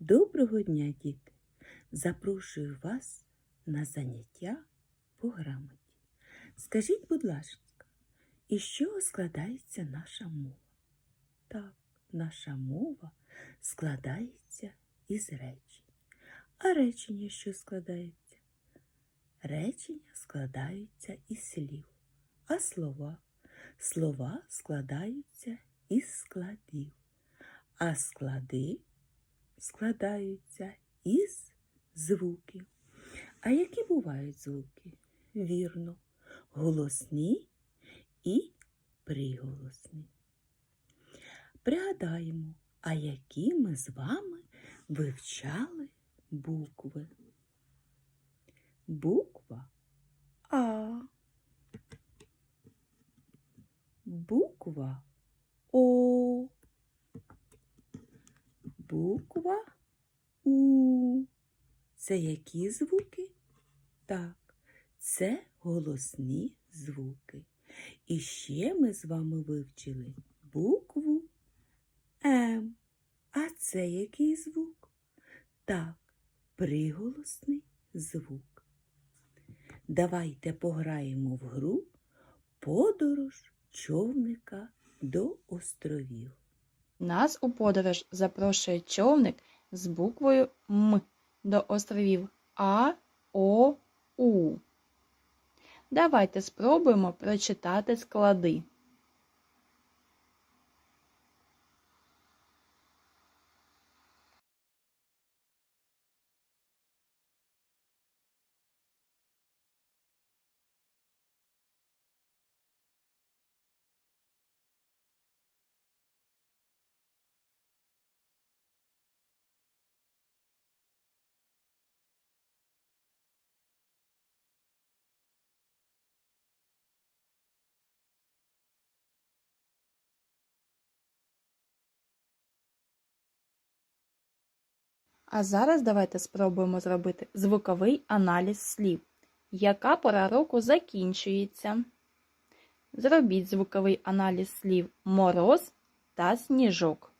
Доброго дня, діти! Запрошую вас на заняття по грамоті. Скажіть, будь ласка, із чого складається наша мова? Так, наша мова складається із речень. А речення що складається? Речення складаються із слів, а слова? Слова складаються із складів, а склади складаються із звуків. А які бувають звуки? Вірно, голосні і приголосні. Пригадаємо, а які ми з вами вивчали букви. Буква А. Буква О. Буква У. Це які звуки? Так, це голосні звуки. І ще ми з вами вивчили букву М. А це який звук? Так, приголосний звук. Давайте пограємо в гру Подорож човника до островів. Нас у подорож запрошує човник з буквою М до островів А, О, У. Давайте спробуємо прочитати склади. А зараз давайте спробуємо зробити звуковий аналіз слів. Яка пора року закінчується? Зробіть звуковий аналіз слів мороз та сніжок.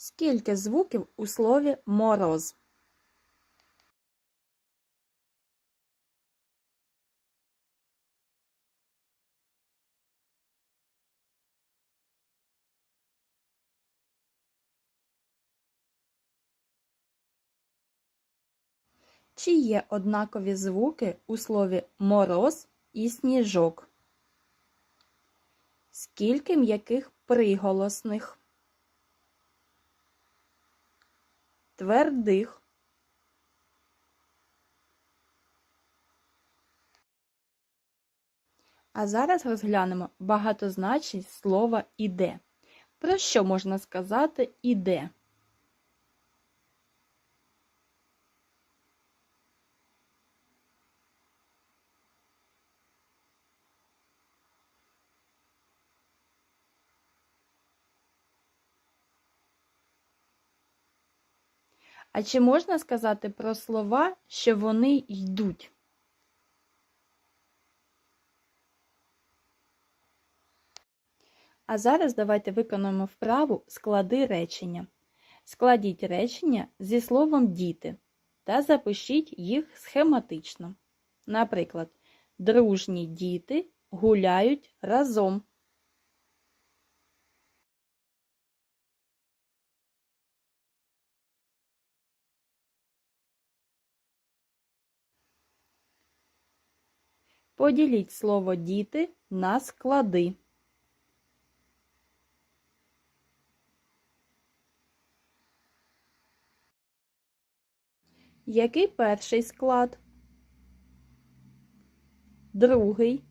Скільки звуків у слові мороз? Чи є однакові звуки у слові мороз і сніжок? Скільки м'яких приголосних? Твердих. А зараз розглянемо багатозначність слова іде. Про що можна сказати іде? А чи можна сказати про слова, що вони йдуть? А зараз давайте виконуємо вправу склади речення. Складіть речення зі словом діти та запишіть їх схематично. Наприклад, дружні діти гуляють разом. Поділіть слово діти на склади. Який перший склад? Другий.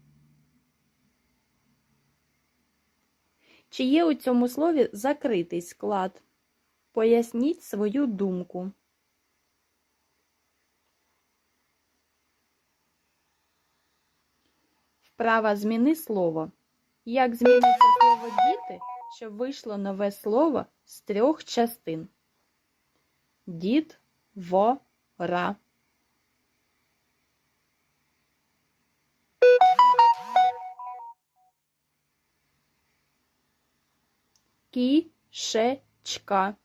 Чи є у цьому слові закритий склад? Поясніть свою думку. Вправа зміни слово. Як зміниться слово діти, щоб вийшло нове слово з трьох частин? Дід во ра. Кішечка.